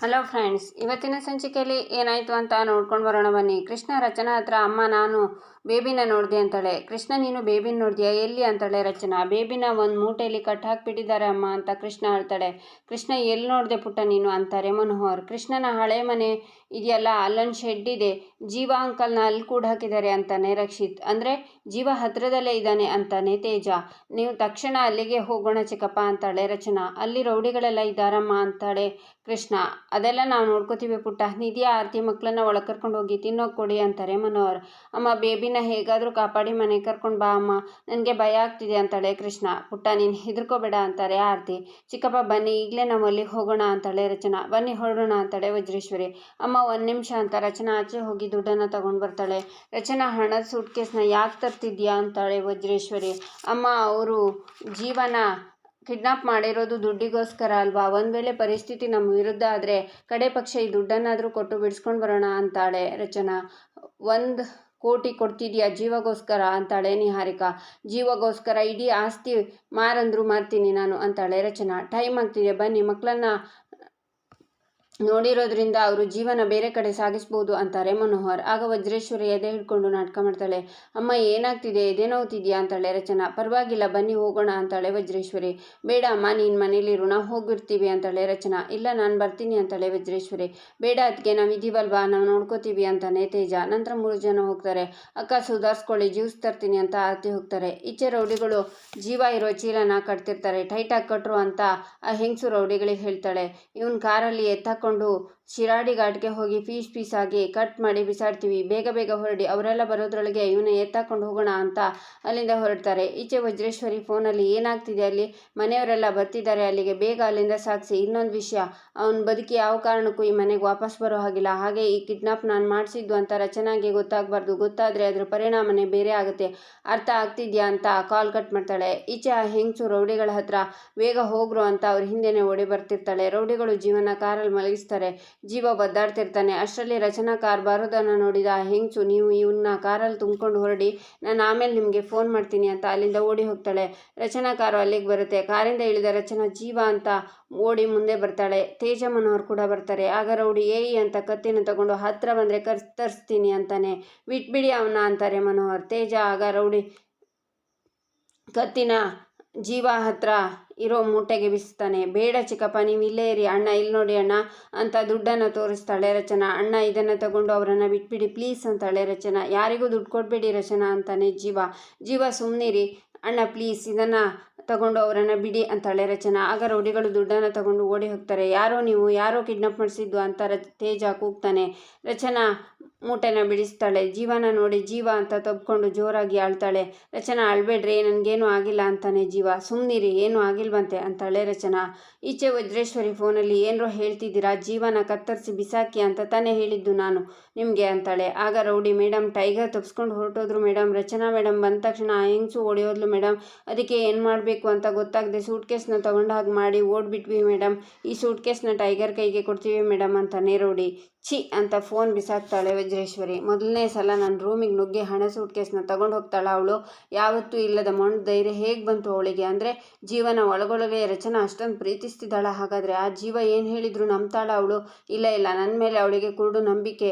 Hello friends ಇವತ್ತಿನ ಸಂಚಿಕೆಯಲ್ಲಿ ಏನಾಯಿತು ಅಂತ ನೋಡ್ಕೊಂಡು ಬರೋಣ ಬನ್ನಿ. ಕೃಷ್ಣ ರಚನಾ ಹತ್ರ ಅಮ್ಮ ನಾನು ಬೇಬಿನ ನೋಡ್ದೆ ಅಂತಾಳೆ. ಕೃಷ್ಣ, ನೀನು ಬೇಬಿನ ನೋಡಿದ್ಯಾ? ಎಲ್ಲಿ? ಅಂತಾಳೆ ರಚನಾ. ಬೇಬಿನ ಒಂದು ಮೂಟೆಯಲ್ಲಿ ಕಟ್ ಹಾಕ್ಬಿಟ್ಟಿದ್ದಾರೆ ಅಮ್ಮ ಅಂತ ಕೃಷ್ಣ ಹೇಳ್ತಾಳೆ. ಕೃಷ್ಣ ಎಲ್ಲಿ ನೋಡಿದೆ ಪುಟ್ಟ ನೀನು? ಅಂತಾರೆ ಮನೋಹರ್. ಕೃಷ್ಣನ ಹಳೆ ಮನೆ ಇದೆಯಲ್ಲ, ಅಲ್ಲೊಂದು ಶೆಡ್ ಇದೆ. ಜೀವ ಅಂಕಲ್ನ ಅಲ್ಲಿ ಕೂಡ ಹಾಕಿದ್ದಾರೆ ಅಂತಾನೆ ರಕ್ಷಿತ್. ಅಂದರೆ ಜೀವ ಹತ್ರದಲ್ಲೇ ಇದ್ದಾನೆ ಅಂತಾನೆ ತೇಜ. ನೀವು ತಕ್ಷಣ ಅಲ್ಲಿಗೆ ಹೋಗೋಣ ಚಿಕ್ಕಪ್ಪ ಅಂತಾಳೆ ರಚನಾ. ಅಲ್ಲಿ ರೌಡಿಗಳೆಲ್ಲ ಇದ್ದಾರಮ್ಮ ಅಂತಾಳೆ ಕೃಷ್ಣ. ಅದೆಲ್ಲ ನಾವು ನೋಡ್ಕೋತೀವಿ ಪುಟ್ಟ. ನಿಧಿಯ ಆರತಿ ಮಕ್ಕಳನ್ನ ಒಳಗೆ ಹೋಗಿ ತಿನ್ನೋಕೆ ಕೊಡಿ ಅಂತಾರೆ ಮನೋಹರ್. ಅಮ್ಮ, ಬೇಬಿನ ಹೇಗಾದರೂ ಕಾಪಾಡಿ ಮನೆಗೆ ಕರ್ಕೊಂಡು ಬಾ ಅಮ್ಮ. ನನಗೆ ಭಯ ಆಗ್ತಿದೆ ಅಂತಾಳೆ ಕೃಷ್ಣ. ಪುಟ್ಟ, ನೀನು ಹೆದರ್ಕೋಬೇಡ ಅಂತಾರೆ ಆರತಿ. ಚಿಕ್ಕಪ್ಪ, ಬನ್ನಿ, ಈಗಲೇ ನಾವು ಅಲ್ಲಿಗೆ ಹೋಗೋಣ ಅಂತಾಳೆ ರಚನಾ. ಬನ್ನಿ, ಹೊರಡೋಣ ಅಂತಾಳೆ ವಜ್ರೇಶ್ವರಿ. ಅಮ್ಮ, ಒಂದು ನಿಮಿಷ ಅಂತ ರಚನಾ ಆಚೆ ಹೋಗಿ ದುಡ್ಡನ್ನು ತಗೊಂಡು ಬರ್ತಾಳೆ. ರಚನಾ, ಹಣದ ಸೂಟ್ ಕೇಸ್ನ ಯಾಕೆ ತರ್ತಿದ್ಯಾ ಅಂತಾಳೆ ವಜ್ರೇಶ್ವರಿ. ಅಮ್ಮ, ಅವರು ಜೀವನ ಕಿಡ್ನಾಪ್ ಮಾಡಿರೋದು ದುಡ್ಡಿಗೋಸ್ಕರ ಅಲ್ವಾ? ಒಂದು ವೇಳೆ ಪರಿಸ್ಥಿತಿ ನಮ್ಮ ವಿರುದ್ಧ ಆದರೆ ಕಡೆ ಪಕ್ಷ ಈ ದುಡ್ಡನ್ನಾದರೂ ಕೊಟ್ಟು ಬಿಡಿಸ್ಕೊಂಡು ಬರೋಣ ಅಂತಾಳೆ ರಚನಾ. ಒಂದು ಕೋಟಿ ಕೊಡ್ತಿದ್ಯಾ? ಜೀವಗೋಸ್ಕರ ಅಂತಾಳೆ ನಿಹಾರಿಕಾ. ಜೀವಗೋಸ್ಕರ ಇಡೀ ಆಸ್ತಿ ಮಾರಂದ್ರು ಮಾರ್ತೀನಿ ನಾನು ಅಂತಾಳೆ ರಚನಾ. ಟೈಮ್ ಆಗ್ತಿದೆ, ಬನ್ನಿ ಮಕ್ಕಳನ್ನ ನೋಡಿರೋದ್ರಿಂದ ಅವರು ಜೀವನ ಬೇರೆ ಕಡೆ ಸಾಗಿಸ್ಬೋದು ಅಂತಾರೆ ಮನೋಹರ್. ಆಗ ವಜ್ರೇಶ್ವರಿ ಎದೆ ಹಿಡ್ಕೊಂಡು ನಾಟಕ ಮಾಡ್ತಾಳೆ. ಅಮ್ಮ, ಏನಾಗ್ತಿದೆ? ಎದೆ ಅಂತಾಳೆ ರಚನಾ. ಪರವಾಗಿಲ್ಲ, ಬನ್ನಿ ಹೋಗೋಣ ಅಂತಾಳೆ ವಜ್ರೇಶ್ವರಿ. ಬೇಡ, ಅಮ್ಮ, ನೀನು ಮನೇಲಿರು ಋಣ ಹೋಗಿರ್ತೀವಿ ಅಂತಾಳೆ ರಚನಾ. ಇಲ್ಲ, ನಾನು ಬರ್ತೀನಿ ಅಂತಾಳೆ ವಜ್ರೇಶ್ವರಿ. ಬೇಡ ಅದಕ್ಕೆ ನಾವು ಇದೀವಲ್ವಾ? ನಾವು ನೋಡ್ಕೋತೀವಿ ಅಂತಾನೆ ತೇಜ. ನಂತರ ಮೂರು ಜನ ಹೋಗ್ತಾರೆ. ಅಕ್ಕ, ಸುಧಾರಿಸ್ಕೊಳ್ಳಿ, ಜ್ಯೂಸ್ ತರ್ತೀನಿ ಅಂತ ಆರತಿ ಹೋಗ್ತಾರೆ. ಈಚೆ ರೌಡಿಗಳು, ಜೀವ ಇರೋ ಚೀಲನ ಕಟ್ತಿರ್ತಾರೆ. ಟೈಟಾಗಿ ಕಟ್ರು ಅಂತ ಆ ಹೆಂಗಸು ರೌಡಿಗಳಿಗೆ ಹೇಳ್ತಾಳೆ. ಇವನ್ ಕಾರಲ್ಲಿ ಎತ್ತಾಕೊಂಡು చేసుకోండు. ಶಿರಾಡಿ ಘಾಟ್ಗೆ ಹೋಗಿ ಪೀಸ್ ಪೀಸಾಗಿ ಕಟ್ ಮಾಡಿ ಬಿಸಾಡ್ತೀವಿ. ಬೇಗ ಬೇಗ ಹೊರಡಿ, ಅವರೆಲ್ಲ ಬರೋದ್ರೊಳಗೆ ಇವನ್ನ ಎತ್ತಾಕೊಂಡು ಹೋಗೋಣ ಅಂತ ಅಲ್ಲಿಂದ ಹೊರಡ್ತಾರೆ. ಈಚೆ ವಜ್ರೇಶ್ವರಿ ಫೋನಲ್ಲಿ ಏನಾಗ್ತಿದೆ ಅಲ್ಲಿ? ಮನೆಯವರೆಲ್ಲ ಬರ್ತಿದ್ದಾರೆ ಅಲ್ಲಿಗೆ. ಬೇಗ ಅಲ್ಲಿಂದ ಸಾಗಿಸಿ. ಇನ್ನೊಂದು ವಿಷಯ, ಅವನ ಬದುಕಿ ಯಾವ ಕಾರಣಕ್ಕೂ ಈ ಮನೆಗೆ ವಾಪಸ್ ಬರೋ ಹಾಗಿಲ್ಲ. ಹಾಗೆ ಈ ಕಿಡ್ನಾಪ್ ನಾನು ಮಾಡಿಸಿದ್ದು ಅಂತ ರಚನಾಗೆ ಗೊತ್ತಾಗಬಾರ್ದು. ಗೊತ್ತಾದರೆ ಅದರ ಪರಿಣಾಮನೇ ಬೇರೆ ಆಗುತ್ತೆ. ಅರ್ಥ ಆಗ್ತಿದ್ಯಾ ಅಂತ ಕಾಲ್ ಕಟ್ ಮಾಡ್ತಾಳೆ. ಈಚೆ ಆ ಹೆಂಗಸು ರೌಡಿಗಳ ಹತ್ರ, ಬೇಗ ಹೋಗ್ರು ಅಂತ ಅವ್ರ ಹಿಂದೆನೇ ಓಡಿ ಬರ್ತಿರ್ತಾಳೆ. ರೌಡಿಗಳು ಜೀವನ ಕಾರಲ್ಲಿ ಮಲಗಿಸ್ತಾರೆ. ಜೀವ ಬದ್ದಾಡ್ತಿರ್ತಾನೆ. ಅಷ್ಟರಲ್ಲಿ ರಚನಾ ಕಾರ್ ಬರೋದನ್ನು ನೋಡಿದ ಆ ನೀವು ಇವನ್ನ ಕಾರಲ್ಲಿ ತುಂಬ್ಕೊಂಡು ಹೊರಡಿ, ನಾನು ಆಮೇಲೆ ನಿಮಗೆ ಫೋನ್ ಮಾಡ್ತೀನಿ ಅಂತ ಅಲ್ಲಿಂದ ಓಡಿ ಹೋಗ್ತಾಳೆ. ರಚನಾ ಕಾರು ಅಲ್ಲಿಗೆ ಬರುತ್ತೆ. ಕಾರಿಂದ ಇಳಿದ ರಚನಾ ಜೀವ ಅಂತ ಓಡಿ ಮುಂದೆ ಬರ್ತಾಳೆ. ತೇಜ ಮನೋಹರ್ ಕೂಡ ಬರ್ತಾರೆ. ಆಗ ರೌಡಿ ಏಯಿ ಅಂತ ಕತ್ತಿನ ತಗೊಂಡು ಹತ್ರ ಬಂದರೆ ಕರ್ಸ್, ತರಿಸ್ತೀನಿ ಅಂತಾನೆ. ಬಿಟ್ಬಿಡಿ ಅವನ ಅಂತಾರೆ ಮನೋಹರ್. ತೇಜ, ಆಗ ರೌಡಿ, ಕತ್ತಿನ ಜೀವ ಹತ್ರ ಇರೋ ಮೂಟೆಗೆ ಬಿಸ್ತಾನೆ. ಬೇಡ ಚಿಕ್ಕಪ್ಪ, ನೀವು ಇಲ್ಲೇ ಇರಿ. ಅಣ್ಣ ಇಲ್ಲಿ ನೋಡಿ ಅಣ್ಣ ಅಂತ ದುಡ್ಡನ್ನು ತೋರಿಸ್ತಾಳೆ ರಚನಾ. ಅಣ್ಣ, ಇದನ್ನು ತಗೊಂಡು ಅವರನ್ನು ಬಿಟ್ಬಿಡಿ ಪ್ಲೀಸ್ ಅಂತಾಳೆ ರಚನಾ. ಯಾರಿಗೂ ದುಡ್ಡು ಕೊಡಬೇಡಿ ರಚನಾ ಅಂತಾನೆ ಜೀವ. ಜೀವ ಸುಮ್ಮನಿರಿ ಅಣ್ಣ, ಪ್ಲೀಸ್ ಇದನ್ನು ತಗೊಂಡು ಅವರನ್ನು ಬಿಡಿ ಅಂತಾಳೆ ರಚನಾ. ಆಗ ರೌಡಿಗಳು ದುಡ್ಡನ್ನು ತಗೊಂಡು ಓಡಿ ಹೋಗ್ತಾರೆ. ಯಾರೋ ನೀವು, ಯಾರೋ ಕಿಡ್ನಾಪ್ ಮಾಡಿಸಿದ್ದು ಅಂತ ರಚ, ತೇಜ ಕೂಗ್ತಾನೆ. ರಚನಾ ಮೂಟೆನ ಬಿಡಿಸ್ತಾಳೆ. ಜೀವನ ನೋಡಿ ಜೀವ ಅಂತ ತಬ್ಕೊಂಡು ಜೋರಾಗಿ ಆಳ್ತಾಳೆ. ರಚನಾ, ಅಳ್ಬೇಡ್ರಿ, ನನಗೇನು ಆಗಿಲ್ಲ ಅಂತಾನೆ ಜೀವ. ಸುಮ್ಮನಿರಿ ಏನೂ ಆಗಿಲ್ವಂತೆ ಅಂತಾಳೆ ರಚನಾ. ಈಚೆ ವಜ್ರೇಶ್ವರಿ ಫೋನಲ್ಲಿ, ಏನರೋ ಹೇಳ್ತಿದ್ದೀರಾ? ಜೀವನ ಕತ್ತರಿಸಿ ಬಿಸಾಕಿ ಅಂತ ತಾನೇ ಹೇಳಿದ್ದು ನಾನು ನಿಮಗೆ ಅಂತಾಳೆ. ಆಗ ರೌಡಿ ಮೇಡಮ್ ಟೈಗರ್ ತಪ್ಸ್ಕೊಂಡು ಹೊರಟೋದ್ರು ಮೇಡಮ್ ರಚನಾ ಮೇಡಮ್ ಬಂದ ತಕ್ಷಣ ಹೆಂಗ್ಸು ಓಡಿಯೋದ್ಲು ಮೇಡಮ್ ಅದಕ್ಕೆ ಏನು ಮಾಡಬೇಕು ಅಂತ ಗೊತ್ತಾಗದೆ ಸೂಟ್ ಕೇಸ್ನ ತೊಗೊಂಡು ಹಾಗೆ ಮಾಡಿ ಓಡ್ಬಿಟ್ವಿ ಮೇಡಮ್ ಈ ಸೂಟ್ ಕೇಸ್ನ ಟೈಗರ್ ಕೈಗೆ ಕೊಡ್ತೀವಿ ಮೇಡಮ್ ಅಂತಾನೆ ರೌಡಿ. ಛಿ ಅಂತ ಫೋನ್ ಬಿಸಾಕ್ತಾಳೆ ವಜ್ರೇಶ್ವರಿ ಮೊದಲನೇ ಸಲ ನನ್ನ ರೂಮಿಗೆ ನುಗ್ಗಿ ಹಣ ಸೂಟ್ ಕೇಸ್ನ ತಗೊಂಡು ಹೋಗ್ತಾಳೆ ಅವಳು. ಯಾವತ್ತೂ ಇಲ್ಲದ ಮಣ್ಣು ಧೈರ್ಯ ಹೇಗೆ ಬಂತು ಅವಳಿಗೆ? ಅಂದರೆ ಜೀವನ ಒಳಗೊಳಗೆ ರಚನಾ ಅಷ್ಟೊಂದು ಪ್ರೀತಿಸ್ತಿದ್ದಾಳ. ಹಾಗಾದರೆ ಆ ಜೀವ ಏನು ಹೇಳಿದ್ರು ನಂಬ್ತಾಳ ಅವಳು? ಇಲ್ಲ ಇಲ್ಲ. ನನ್ನ ಮೇಲೆ ಅವಳಿಗೆ ಕುರುಡು ನಂಬಿಕೆ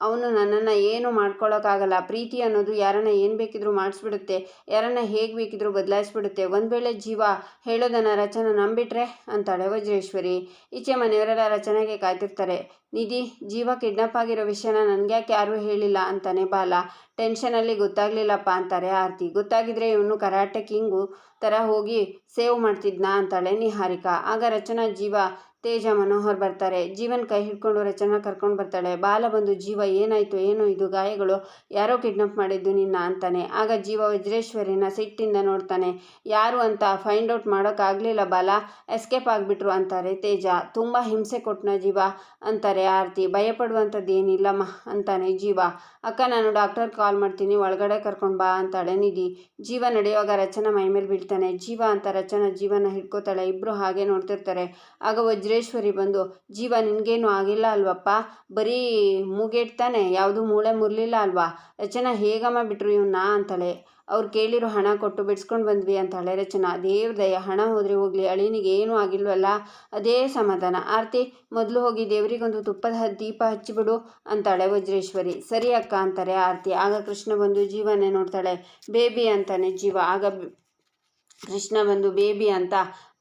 ಅವನು ನನ್ನನ್ನು ಏನು ಮಾಡ್ಕೊಳ್ಳೋಕ್ಕಾಗಲ್ಲ ಪ್ರೀತಿ ಅನ್ನೋದು ಯಾರನ್ನ ಏನು ಬೇಕಿದ್ರೂ ಮಾಡಿಸ್ಬಿಡುತ್ತೆ. ಯಾರನ್ನ ಹೇಗೆ ಬೇಕಿದ್ರೂ ಬದಲಾಯಿಸ್ಬಿಡುತ್ತೆ. ಒಂದು ವೇಳೆ ಜೀವ ಹೇಳೋದನ್ನು ರಚನ ನಂಬಿಟ್ರೆ ಅಂತಾಳೆ ವಜ್ರೇಶ್ವರಿ. ಈಚೆ ಮನೆಯವರೆಲ್ಲ ರಚನೆಗೆ ಕಾಯ್ತಿರ್ತಾರೆ. ನಿಧಿ, ಜೀವ ಕಿಡ್ನಾಪ್ ಆಗಿರೋ ವಿಷಯನ ನನಗ್ಯಾಕೆ ಯಾರೂ ಹೇಳಿಲ್ಲ ಅಂತಾನೆ ಬಾಲ. ಟೆನ್ಷನಲ್ಲಿ ಗೊತ್ತಾಗ್ಲಿಲ್ಲಪ್ಪ ಅಂತಾರೆ ಆರತಿ. ಗೊತ್ತಾಗಿದ್ರೆ ಇವನು ಕರಾಟೆ ಕಿಂಗು ಥರ ಹೋಗಿ ಸೇವ್ ಮಾಡ್ತಿದ್ನಾ ಅಂತಾಳೆ ನಿಹಾರಿಕಾ. ಆಗ ರಚನಾ ಜೀವ ತೇಜ ಮನೋಹರ್ ಬರ್ತಾರೆ. ಜೀವನ್ ಕೈ ಹಿಡ್ಕೊಂಡು ರಚನಾ ಕರ್ಕೊಂಡು ಬರ್ತಾಳೆ. ಬಾಲ ಬಂದು, ಜೀವ, ಏನಾಯಿತು? ಏನು ಇದು? ಗಾಯಗಳು? ಯಾರೋ ಕಿಡ್ನಾಪ್ ಮಾಡಿದ್ದು ನಿನ್ನ ಅಂತಾನೆ. ಆಗ ಜೀವ ವಜ್ರೇಶ್ವರಿನ ಸಿಟ್ಟಿಂದ ನೋಡ್ತಾನೆ. ಯಾರು ಅಂತ? ಫೈಂಡ್ ಔಟ್ ಮಾಡೋಕ್ಕಾಗಲಿಲ್ಲ ಬಾಲ. ಎಸ್ಕೇಪ್ ಆಗಿಬಿಟ್ರು ಅಂತಾರೆ ತೇಜ. ತುಂಬ ಹಿಂಸೆ ಕೊಟ್ಟನ ಜೀವ ಅಂತಾರೆ ಆರತಿ. ಭಯಪಡುವಂಥದ್ದು ಏನಿಲ್ಲಮ್ಮ ಅಂತಾನೆ ಜೀವ. ಅಕ್ಕ, ನಾನು ಡಾಕ್ಟರ್ ಕಾಲ್ ಮಾಡ್ತೀನಿ. ಒಳಗಡೆ ಕರ್ಕೊಂಡು ಬಾ ಅಂತಾಳೆ ನಿಧಿ. ಜೀವ ನಡೆಯುವಾಗ ರಚನಾ ಮೈಮೇಲೆ ಬೀಳ್ತಾನೆ. ಜೀವ ಅಂತ ರಚನಾ ಜೀವನ ಹಿಡ್ಕೋತಾಳೆ. ಇಬ್ಬರು ಹಾಗೆ ನೋಡ್ತಿರ್ತಾರೆ. ಆಗ ವಜ್ರೇಶ್ವರಿ ಬಂದು, ಜೀವ, ನಿನಗೇನು ಆಗಿಲ್ಲ ಅಲ್ವಪ್ಪ. ಬರೀ ಮೂಗೇಟ್ತಾನೆ ಯಾವುದು ಮೂಳೆ ಮುರಲಿಲ್ಲ ಅಲ್ವಾ? ರಚನಾ ಹೇಗಮ್ಮ ಬಿಟ್ರು ಇವನ್ನ ಅಂತಾಳೆ. ಅವ್ರು ಕೇಳಿರೋ ಹಣ ಕೊಟ್ಟು ಬಿಡಿಸ್ಕೊಂಡು ಬಂದ್ವಿ ಅಂತಾಳೆ ರಚನಾ. ದೇವ್ರ ದಯ, ಹಣ ಹೋದರೆ ಹೋಗಲಿ. ಅಳಿನಿಗೆ ಏನೂ ಆಗಿಲ್ವಲ್ಲ? ಅದೇ ಸಮಾಧಾನ. ಆರತಿ, ಮೊದಲು ಹೋಗಿ ದೇವರಿಗೊಂದು ತುಪ್ಪದ ದೀಪ ಹಚ್ಚಿಬಿಡು ಅಂತಾಳೆ ವಜ್ರೇಶ್ವರಿ. ಸರಿ ಅಕ್ಕ ಅಂತಾರೆ ಆರತಿ. ಆಗ ಕೃಷ್ಣ ಬಂದು, ಜೀವನೇ ನೋಡ್ತಾಳೆ. ಬೇಬಿ ಅಂತಾನೆ ಜೀವ. ಆಗ ಕೃಷ್ಣ ಬಂದು, ಬೇಬಿ ಅಂತ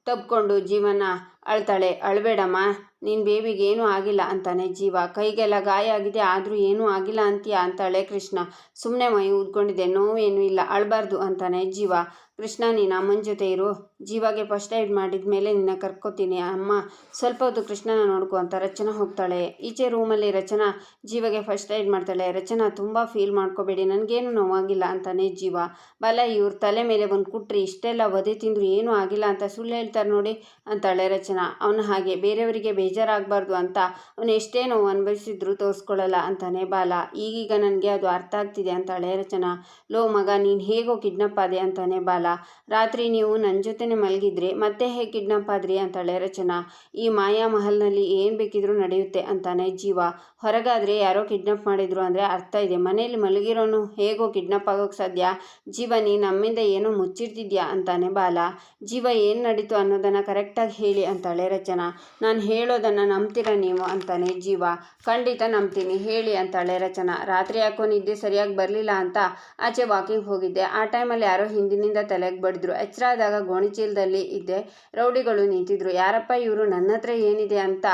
ತಬ್ಕೊಂಡು ಜೀವನ ಅಳ್ತಾಳೆ ಅಳಬೇಡಮ್ಮ ನಿನ್ನ ಬೇಬಿಗೆ ಏನೂ ಆಗಿಲ್ಲ ಅಂತಾನೆ ಜೀವ. ಕೈಗೆಲ್ಲ ಗಾಯ ಆಗಿದೆ, ಆದರೂ ಏನೂ ಆಗಿಲ್ಲ ಅಂತೀಯ ಅಂತಾಳೆ ಕೃಷ್ಣ. ಸುಮ್ಮನೆ ಮೈ ಊದ್ಕೊಂಡಿದೆ ನೋವೇನೂ ಇಲ್ಲ, ಅಳಬಾರ್ದು ಅಂತಾನೆ ಜೀವ. ಕೃಷ್ಣ, ನೀನು ಅಮ್ಮನ ಜೊತೆ ಇರು. ಜೀವಾಗೆ ಫಸ್ಟ್ ಏಡ್ ಮಾಡಿದ ಮೇಲೆ ನಿನ್ನ ಕರ್ಕೋತೀನಿ. ಅಮ್ಮ, ಸ್ವಲ್ಪ ಹೊತ್ತು ಕೃಷ್ಣನ ನೋಡ್ಕೊ ಅಂತ ರಚನಾ ಹೋಗ್ತಾಳೆ. ಈಚೆ ರೂಮಲ್ಲಿ ರಚನಾ ಜೀವಗೆ ಫಸ್ಟ್ ಏಡ್ ಮಾಡ್ತಾಳೆ. ರಚನಾ ತುಂಬ ಫೀಲ್ ಮಾಡ್ಕೋಬೇಡಿ, ನನಗೇನು ನೋವಾಗಿಲ್ಲ ಅಂತಾನೆ ಜೀವ. ಬಲ, ಇವ್ರ ತಲೆ ಮೇಲೆ ಒಂದು ಕುಟ್ರಿ, ಇಷ್ಟೆಲ್ಲ ಒದೆ ತಿಂದ್ರು ಏನೂ ಆಗಿಲ್ಲ ಅಂತ ಸುಳ್ಳು ಹೇಳ್ತಾರೆ ನೋಡಿ ಅಂತಾಳೆ ರಚನಾ. ಅವನು ಹಾಗೆ ಬೇರೆಯವರಿಗೆ ಬೇಜಾರಾಗಬಾರ್ದು ಅಂತ. ಅವನು ಎಷ್ಟೇ ನೋವು ಅನುಭವಿಸಿದ್ರು ತೋರಿಸ್ಕೊಳ್ಳಲ್ಲ ಅಂತಾನೆ ಬಾಲ. ಈಗೀಗ ನನಗೆ ಅದು ಅರ್ಥ ಆಗ್ತಿದೆ ಅಂತಾಳೆ ರಚನ. ಲೋ ಮಗ, ನೀನು ಹೇಗೋ ಕಿಡ್ನಪ್ ಆದೆ ಅಂತಾನೆ ಬಾಲ. ರಾತ್ರಿ ನೀವು ನನ್ನ ಜೊತೆನೆ ಮಲಗಿದ್ರಿ ಮತ್ತೆ ಹೇಗೆ ಕಿಡ್ನಪ್ ಆದ್ರಿ ಅಂತಾಳೆ ರಚನ. ಈ ಮಾಯಾ ಮಹಲ್ನಲ್ಲಿ ಏನು ಬೇಕಿದ್ರೂ ನಡೆಯುತ್ತೆ ಅಂತಾನೆ ಜೀವ. ಹೊರಗಾದರೆ ಯಾರೋ ಕಿಡ್ನಪ್ ಮಾಡಿದ್ರು ಅಂದರೆ ಅರ್ಥ ಇದೆ. ಮನೆಯಲ್ಲಿ ಮಲಗಿರೋನು ಹೇಗೋ ಕಿಡ್ನಪ್ ಆಗೋಕ್ಕೆ ಸಾಧ್ಯ? ಜೀವ ನೀ ನಮ್ಮಿಂದ ಏನೋ ಮುಚ್ಚಿರ್ತಿದ್ಯಾ ಅಂತಾನೆ ಬಾಲ. ಜೀವ, ಏನು ನಡೀತು ಅನ್ನೋದನ್ನು ಕರೆಕ್ಟಾಗಿ ಹೇಳಿ ಅಂತಾಳೆ ರಚನ. ನಾನು ಹೇಳೋದನ್ನು ನಂಬ್ತೀರಾ ನೀವು ಅಂತಾನೆ ಜೀವ. ಖಂಡಿತ ನಂಬ್ತೀನಿ. ಹೇಳಿ ಅಂತಾಳೆ ರಚನಾ. ರಾತ್ರಿ ಯಾಕೋ ನಿದ್ದೆ ಸರಿಯಾಗಿ ಬರಲಿಲ್ಲ ಅಂತ ಆಚೆ ವಾಕಿಂಗ್ ಹೋಗಿದ್ದೆ. ಆ ಟೈಮಲ್ಲಿ ಯಾರೋ ಹಿಂದಿನಿಂದ ತಲೆಗೆ ಬಡಿದ್ರು. ಎಚ್ಚರಾದಾಗ ಗೋಣಿಚೀಲದಲ್ಲಿ ಇದ್ದೆ. ರೌಡಿಗಳು ನಿಂತಿದ್ರು. ಯಾರಪ್ಪ ಇವರು? ನನ್ನ ಹತ್ರ ಏನಿದೆ ಅಂತ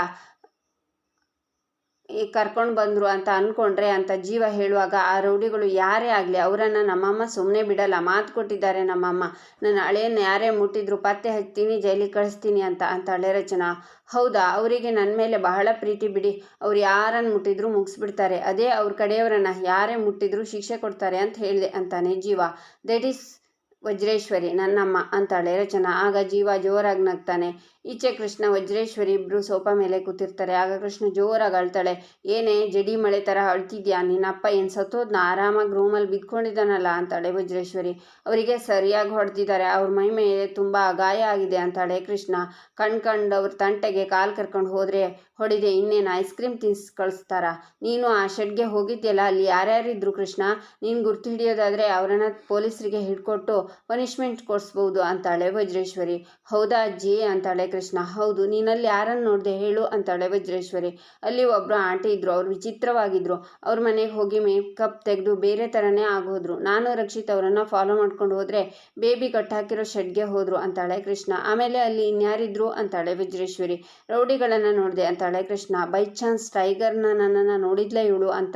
ಕರ್ಕೊಂಡು ಬಂದರು ಅಂತ ಅಂದ್ಕೊಂಡ್ರೆ ಅಂತ ಜೀವ ಹೇಳುವಾಗ ಆ ರೌಡಿಗಳು ಯಾರೇ ಆಗಲಿ ಅವರನ್ನು ನಮ್ಮಮ್ಮ ಸುಮ್ಮನೆ ಬಿಡಲ್ಲ. ಮಾತು ಕೊಟ್ಟಿದ್ದಾರೆ ನಮ್ಮಮ್ಮ. ನನ್ನ ಹಳೆಯನ್ನು ಯಾರೇ ಮುಟ್ಟಿದ್ರು ಪತ್ತೆ ಹಚ್ತೀನಿ ಜೈಲಿಗೆ ಕಳಿಸ್ತೀನಿ ಅಂತ ಅಂತಾಳೆ ರಚನಾ. ಹೌದಾ? ಅವರಿಗೆ ನನ್ನ ಮೇಲೆ ಬಹಳ ಪ್ರೀತಿ ಬಿಡಿ. ಅವ್ರು ಯಾರನ್ನು ಮುಟ್ಟಿದ್ರು ಮುಗಿಸ್ಬಿಡ್ತಾರೆ. ಅದೇ ಅವ್ರ ಕಡೆಯವರನ್ನು ಯಾರೇ ಮುಟ್ಟಿದ್ರು ಶಿಕ್ಷೆ ಕೊಡ್ತಾರೆ ಅಂತ ಹೇಳಿದೆ ಅಂತಾನೆ ಜೀವ. ದಟ್ ಈಸ್ ವಜ್ರೇಶ್ವರಿ, ನನ್ನಮ್ಮ ಅಂತಾಳೆ ರಚನಾ. ಆಗ ಜೀವ ಜೋರಾಗಿ ನಗ್ತಾನೆ. ಈಚೆ ಕೃಷ್ಣ, ವಜ್ರೇಶ್ವರಿ ಇಬ್ಬರು ಸೋಫಾ ಮೇಲೆ ಕೂತಿರ್ತಾರೆ. ಆಗ ಕೃಷ್ಣ ಜೋರಾಗಿ ಅಳ್ತಾಳೆ. ಏನೇ ಜಡಿ ಮಳೆ ಥರ ಅಳ್ತಿದ್ಯಾ? ನಿನ್ನಪ್ಪ ಏನು ಸತ್ತೋದ್ನ? ಆರಾಮಾಗಿ ರೂಮಲ್ಲಿ ಬಿದ್ಕೊಂಡಿದ್ದಾನಲ್ಲ ಅಂತಾಳೆ ವಜ್ರೇಶ್ವರಿ. ಅವರಿಗೆ ಸರಿಯಾಗಿ ಹೊಡೆದಿದ್ದಾರೆ. ಅವ್ರ ಮೈ ಮೇಲೆ ತುಂಬ ಗಾಯ ಆಗಿದೆ ಅಂತಾಳೆ ಕೃಷ್ಣ. ಕಣ್ಕಂಡು ಅವ್ರ ತಂಟೆಗೆ ಕಾಲು ಕರ್ಕೊಂಡು ಹೋದರೆ ಹೊಡಿದೆ, ಇನ್ನೇನು ಐಸ್ ಕ್ರೀಮ್ ತಿನ್ಸ್ ಕಳಿಸ್ತಾರ? ನೀನು ಆ ಶೆಡ್ಗೆ ಹೋಗಿದ್ಯಲ್ಲ, ಅಲ್ಲಿ ಯಾರ್ಯಾರಿದ್ರು ಕೃಷ್ಣ? ನೀನು ಗುರ್ತು ಹಿಡಿಯೋದಾದರೆ ಅವರನ್ನ ಪೊಲೀಸರಿಗೆ ಹಿಡ್ಕೊಟ್ಟು ಪನಿಷ್ಮೆಂಟ್ ಕೊಡಿಸ್ಬೋದು ಅಂತಾಳೆ ವಜ್ರೇಶ್ವರಿ. ಹೌದಾ ಅಜ್ಜಿ? ಅಂತಾಳೆ ಕೃಷ್ಣ. ಹೌದು, ನೀನಲ್ಲಿ ಯಾರನ್ನು ನೋಡಿದೆ ಹೇಳು? ಅಂತಾಳೆ ವಜ್ರೇಶ್ವರಿ. ಅಲ್ಲಿ ಒಬ್ಬರು ಆಂಟಿ ಇದ್ರು, ಅವ್ರು ವಿಚಿತ್ರವಾಗಿದ್ರು. ಅವ್ರ ಮನೆಗೆ ಹೋಗಿ ಮೇಕಪ್ ತೆಗೆದು ಬೇರೆ ಥರನೇ ಆಗೋದ್ರು. ನಾನು ರಕ್ಷಿತ್ ಅವರನ್ನು ಫಾಲೋ ಮಾಡ್ಕೊಂಡು ಹೋದರೆ ಬೇಬಿ ಕಟ್ಟಾಕಿರೋ ಶೆಡ್ಗೆ ಹೋದ್ರು, ಅಂತಾಳೆ ಕೃಷ್ಣ. ಆಮೇಲೆ ಅಲ್ಲಿ ಇನ್ಯಾರಿದ್ರು? ಅಂತಾಳೆ ವಜ್ರೇಶ್ವರಿ. ರೌಡಿಗಳನ್ನು ನೋಡಿದೆ, ಅಂತಾಳೆ ಕೃಷ್ಣ. ಬೈ ಚಾನ್ಸ್ ಟೈಗರ್ನ ನನ್ನನ್ನು ನೋಡಿದ್ಲೇ ಇವಳು ಅಂತ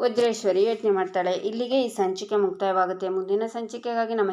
ವಜ್ರೇಶ್ವರಿ ಯೋಚನೆ ಮಾಡ್ತಾಳೆ. ಇಲ್ಲಿಗೆ ಈ ಸಂಚಿಕೆ ಮುಕ್ತಾಯವಾಗುತ್ತೆ. ಮುಂದಿನ ಸಂಚಿಕೆಗಾಗಿ ನಮ್ಮ